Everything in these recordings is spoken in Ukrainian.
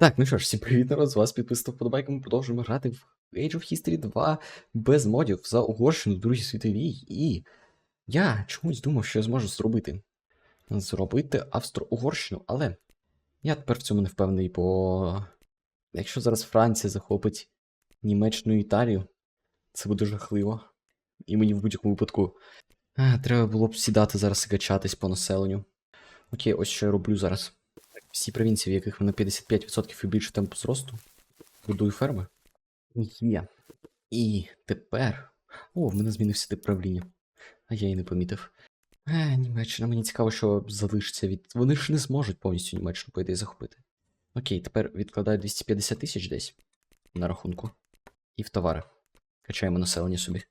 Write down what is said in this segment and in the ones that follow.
Так, ну що ж, всім привіт, народ, вас підписано вподобайка, ми продовжуємо грати в Age of History 2 без модів за Угорщину Другій світовій. І я чомусь думав, що я зможу зробити. Зробити Австро-Угорщину, але я тепер в цьому не впевнений, бо якщо зараз Франція захопить Німеччину і Італію, це буде жахливо. І мені в будь-якому випадку а, треба було б сідати зараз і качатись по населенню. Окей, ось що я роблю зараз. Всі провінції, в яких на 55% і більше темпу зросту, будую ферми. Є. І тепер. О, в мене змінився тип правління. А я і не помітив. Е, Німеччина, мені цікаво, що залишиться від. Вони ж не зможуть повністю Німеччину, по ідеї, захопити. Окей, тепер відкладаю 250 тисяч десь на рахунку. І в товари. Качаємо населення собі.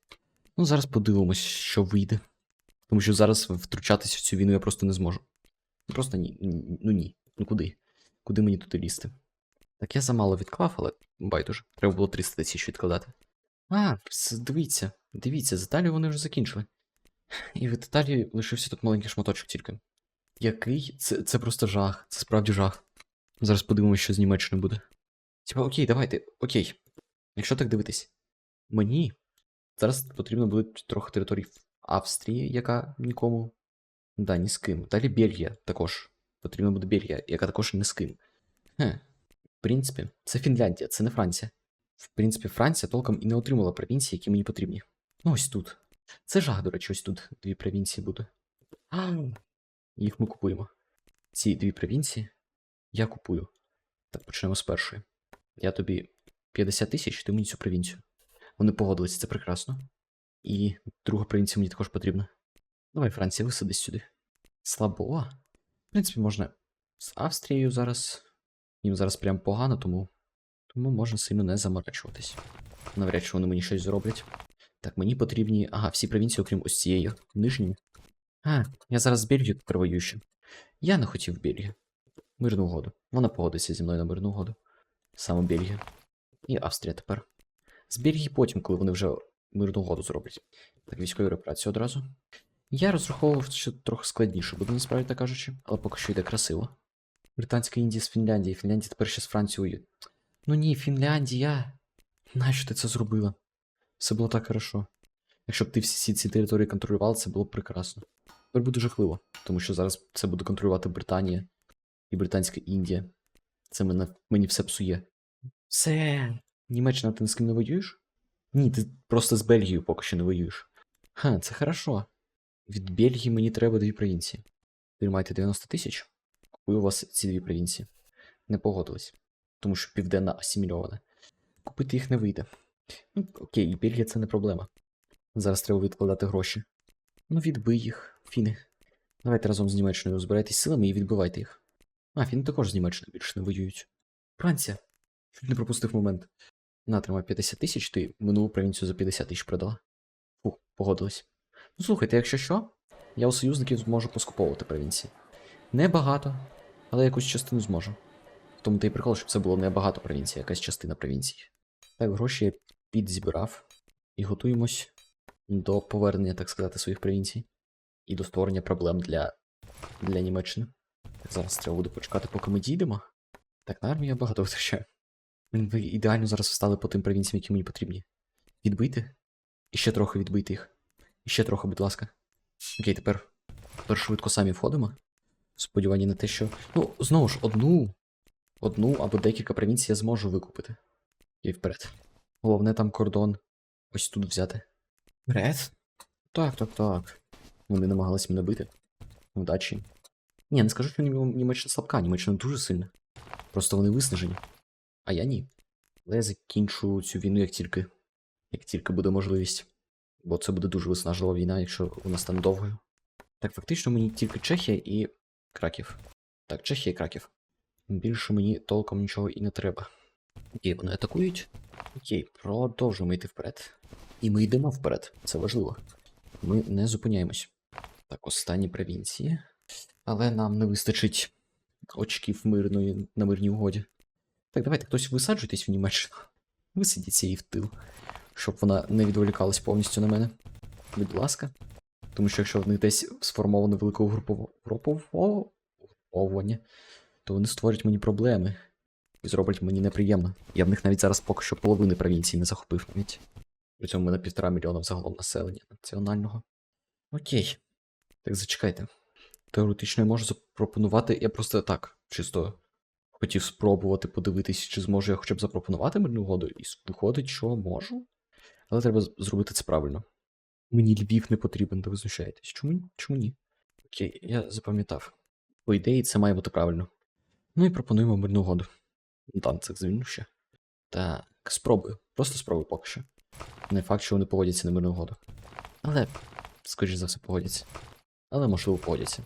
Ну, зараз подивимось, що вийде. Тому що зараз втручатися в цю війну я просто не зможу. Просто ні- Ну ні. Ну куди? Куди мені туди лізти? Так я замало відклав, але байдуже. Треба було 300 тисяч відкладати. А, дивіться, дивіться, з Італією вони вже закінчили. І від Італії лишився тут маленький шматочок тільки. Який? Це, це просто жах. Це справді жах. Зараз подивимося, що з Німеччини буде. Типа, окей, давайте, окей. Якщо так дивитись, мені зараз потрібно буде трохи територій Австрії, яка нікому. Да, ні з ким. Далі Бельгія також. Потрібна буде Бельгія, яка також ні з ким. Хе. В принципі, це Фінляндія, це не Франція. В принципі, Франція толком і не отримала провінції, які мені потрібні. Ну, ось тут. Це жах, до речі, ось тут дві провінції буде. А, їх ми купуємо. Ці дві провінції я купую. Так, почнемо з першої. Я тобі 50 тисяч, ти мені цю провінцію. Вони погодилися, це прекрасно. І друга провінція мені також потрібна. Давай, Франція, висадись сюди. Слабо. В принципі, можна з Австрією зараз. Їм зараз прям погано, тому. Тому можна сильно не заморачуватись. Навряд чи вони мені щось зроблять. Так, мені потрібні. Ага, всі провінції, окрім ось цієї, нижньої. А, я зараз з Бельгією привоюю ще. Я не хотів Бельгію. Мирну угоду. Вона погодиться зі мною на мирну угоду. Саме Бельгія. І Австрія тепер. З Бельгії потім, коли вони вже мирну угоду зроблять. Так, військові репарації одразу. Я розраховував, що трохи складніше буде, насправді так кажучи, але поки що йде красиво. Британська Індія з Фінляндії, Фінляндія тепер ще з Францією. Ну ні, Фінляндія. Нащо ти це зробила? Все було так хорошо. Якщо б ти всі ці території контролював, це було б прекрасно. Тепер буде жахливо, тому що зараз це буде контролювати Британія і Британська Індія. Це мене, мені все псує. Все. Німеччина, ти з ким не воюєш? Ні, ти просто з Бельгією поки що не воюєш. Ха, це хорошо. Від Бельгії мені треба дві провінції. Ви маєте 90 тисяч? Купую у вас ці дві провінції. Не погодились. Тому що південна асимільована. Купити їх не вийде. Ну, окей, Бельгія це не проблема. Зараз треба відкладати гроші. Ну, відбий їх, фіни. Давайте разом з Німеччиною збирайтесь силами і відбивайте їх. А, фіни також з Німеччиною більше не воюють. Франція. Не пропустив момент. На, тримай 50 тисяч, ти минулу провінцію за 50 тисяч продала. Фух, погодились. Ну слухайте, якщо що, я у союзників зможу поскуповувати провінції. Небагато, але якусь частину зможу. Тому та й прикол, щоб це було не багато провінцій, якась частина провінцій. Так, гроші я підзібрав і готуємось до повернення, так сказати, своїх провінцій. І до створення проблем для, для Німеччини. Так, зараз треба буде почекати, поки ми дійдемо. Так, на армію багато витрачаю. Ви ідеально зараз встали по тим провінціям, які мені потрібні. Відбити? І ще трохи відбити їх. І ще трохи, будь ласка. Окей, тепер. Тепер швидко самі входимо. В Сподівання на те, що. Ну, знову ж, одну. Одну або декілька провінцій я зможу викупити. І вперед. Головне там кордон. Ось тут взяти. Вперед? Так, так, так. Вони намагались мене бити. Удачі. Ні, не скажу, що Нім- Німеччина слабка, Німеччина дуже сильна. Просто вони виснажені. А я ні. Але я закінчу цю війну, як тільки. Як тільки буде можливість. Бо це буде дуже виснажлива війна, якщо вона стане довгою. Так, фактично мені тільки Чехія і Краків. Так, Чехія і Краків. Більше мені толком нічого і не треба. Окей, вони атакують. Окей, продовжуємо йти вперед. І ми йдемо вперед, це важливо. Ми не зупиняємось. Так, останні провінції. Але нам не вистачить очків мирної на мирній угоді. Так, давайте хтось висаджуйтесь в Німеччину. Висадіться її в тил, щоб вона не відволікалась повністю на мене. Будь ласка. Тому що якщо в них десь сформоване велике угрупово- то вони створять мені проблеми. і зроблять мені неприємно. Я в них навіть зараз поки що половини провінції не захопив навіть. При цьому в мене півтора мільйона взагалом населення національного. Окей. Так зачекайте. Теоретично я можу запропонувати. Я просто так, чисто хотів спробувати подивитись, чи зможу я хоча б запропонувати мирну угоду, і виходить, що можу. Але треба зробити це правильно. Мені Львів не потрібен, де ви знущаєтесь. Чому, чому ні? Окей, я запам'ятав. По ідеї, це має бути правильно. Ну і пропонуємо мирну угоду. Данцик звільню ще. Так, спробую. Просто спробую поки що. Не факт, що вони погодяться на мирну угоду. Але, скоріш за все, погодяться. Але можливо погодяться.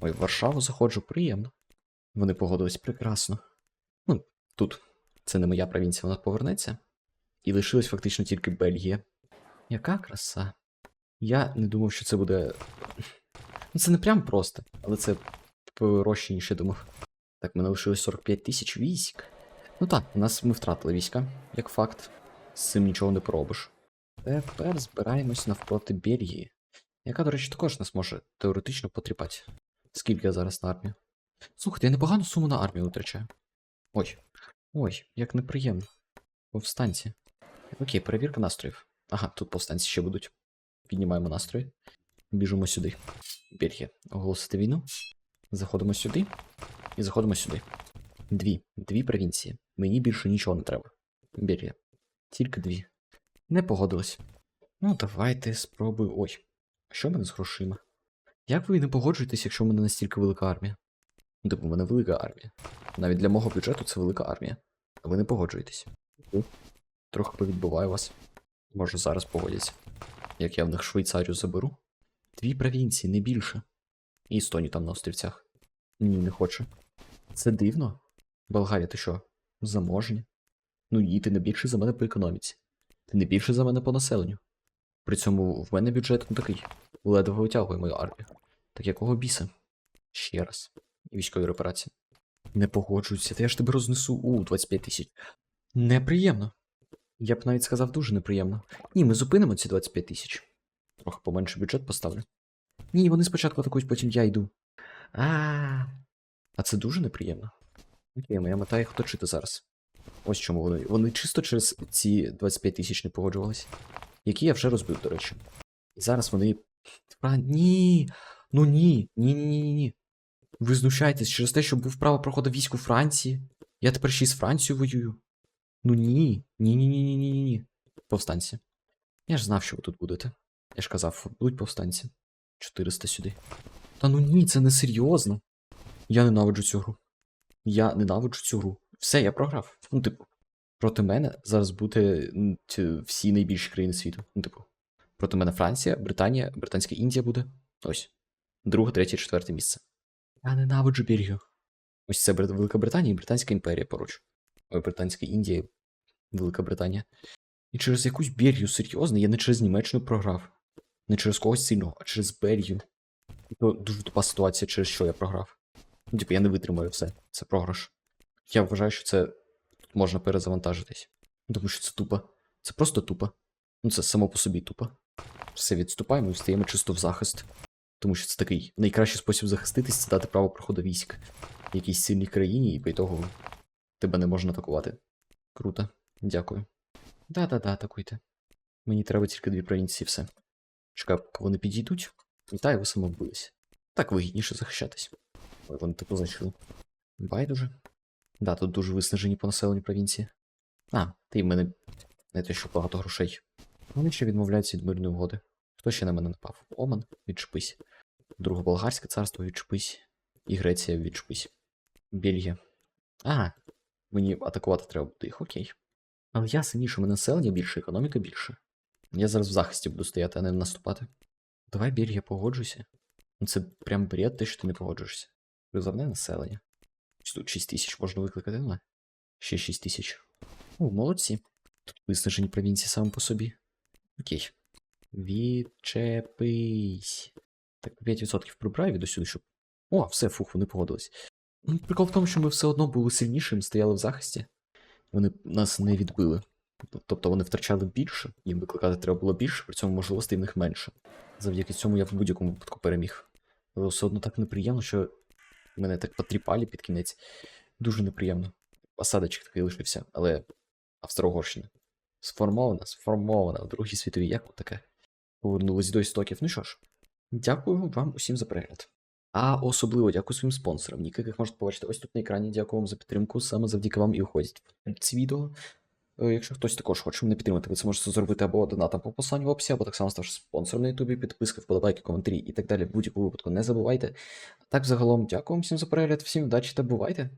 Ой, в Варшаву заходжу, приємно. Вони погодились прекрасно. Ну, тут це не моя провінція, вона повернеться. І лишилась фактично тільки Бельгія. Яка краса. Я не думав, що це буде. Ну, це не прям просто, але це проще, ніж я думав. Так, мене лишилось 45 тисяч військ. Ну так, у нас ми втратили війська, як факт. З цим нічого не поробиш. Тепер збираємось навпроти Бельгії, яка, до речі, також нас може теоретично потріпати. Скільки я зараз на армію? Слухайте, я непогану суму на армію витрачаю. Ой. Ой, як неприємно. Повстанці. Окей, перевірка настроїв. Ага, тут повстанці ще будуть. Піднімаємо настрої. Біжимо сюди. Бельгія. Оголосити війну. Заходимо сюди. І заходимо сюди. Дві. Дві провінції. Мені більше нічого не треба. Бельгія. Тільки дві. Не погодились. Ну, давайте спробую. Ой. Що в мене з грошима? Як ви не погоджуєтесь, якщо в мене настільки велика армія? Типу, в мене велика армія. Навіть для мого бюджету це велика армія. А ви не погоджуєтесь. Трохи повідбиваю вас. Може зараз погодяться. Як я в них Швейцарію заберу? Дві провінції, не більше. І Естонію там на острівцях. Ні, не хочу. Це дивно. Болгарія, ти що? Заможня? Ну ні, ти не більше за мене по економіці. Ти не більше за мене по населенню. При цьому в мене бюджет ну такий. Ледве витягує мою армію. Так якого біса? Ще раз. І військові репарації. Не погоджуються, та я ж тебе рознесу у 25 тисяч. Неприємно. Я б навіть сказав дуже неприємно. Ні, ми зупинимо ці 25 тисяч. Трохи поменше бюджет поставлю. Ні, вони спочатку атакують, потім я йду. А. А це дуже неприємно. Окей, моя мета їх оточити зараз. Ось чому вони. Вони чисто через ці 25 тисяч не погоджувалися. Які я вже розбив, до речі. І зараз вони. А, ні. Ну ні. Ні, ні, ні, ні, ні. Ви знущаєтесь через те, що був право проходу військ у Франції. Я тепер ще й з Францією воюю. Ну ні. Ні, ні, ні, ні, ні, ні, ні. Повстанці. Я ж знав, що ви тут будете. Я ж казав, будуть повстанці. 400 сюди. Та ну ні, це не серйозно. Я ненавиджу цю гру. Я ненавиджу цю гру. Все, я програв. Ну, типу, проти мене зараз буде всі найбільші країни світу. Ну, типу, проти мене Франція, Британія, Британська Індія буде. Ось. Друге, третє, четверте місце. Я ненавиджу Бельгію. Ось це Велика Британія і Британська імперія поруч. Ой, Британська Індія, Велика Британія. І через якусь Бельгію, серйозно, я не через Німеччину програв. Не через когось сильного, а через Бельгію. То дуже тупа ситуація, через що я програв. Ну, типу, я не витримаю все. Це програш. Я вважаю, що це можна перезавантажитись. Тому що це тупо. Це просто тупо. Ну, це само по собі тупо. Все відступаємо і стаємо чисто в захист. Тому що це такий найкращий спосіб захиститись це дати право проходу військ в якійсь сильній країні, і по ітогу тебе не можна атакувати. Круто. Дякую. Да-да-да, атакуйте. Мені треба тільки дві провінції, і все. Чекаю, поки вони підійдуть. Вітаю, ви самовбились. Так вигідніше захищатись. Ой, вони типу зайшли. Байдуже. Да, тут дуже виснажені по населенню провінції. А, та й в мене не те, що багато грошей. Вони ще відмовляються від мирної угоди. Хто ще на мене напав? Оман, відчепись. Друге болгарське царство відчепись. І Греція відчепись. Бельгія. А, мені атакувати треба буде їх, окей. Але я сильніше, у мене населення більше, економіка більше. Я зараз в захисті буду стояти, а не наступати. Давай, Бельгія, погоджуйся. Ну це прям бред, те, що ти не погоджуєшся. Призовне населення. Тут 6 тисяч можна викликати, ну? Ще 6 тисяч. О, молодці. Тут виснажені провінції саме по собі. Окей. Відчепись. Так, 5% прибираю від усюди, щоб. О, все, фух, вони погодились. Ну, Прикол в тому, що ми все одно були сильнішими, стояли в захисті. Вони нас не відбили. Тобто вони втрачали більше, їм викликати треба було більше, при цьому можливостей в них менше. Завдяки цьому я в будь-якому випадку переміг. Але все одно так неприємно, що мене так потріпали під кінець. Дуже неприємно. осадочок такий лишився, але Австро-Угорщина. Сформована, сформована в Другій світовій, як таке. Повернулись до істоків. Ну що ж, дякую вам усім за перегляд. А особливо дякую своїм спонсорам, яких можете побачити ось тут на екрані. Дякую вам за підтримку. Саме завдяки вам і уходять ці відео. Е, Якщо хтось також хоче мене підтримати, ви це можете зробити або донатом по посланню в описі, або так само ставши спонсором на Ютубі, підписки, вподобайки, коментарі і так далі. В будь-якому випадку не забувайте. А так, загалом, дякую вам всім за перегляд, всім удачі та бувайте!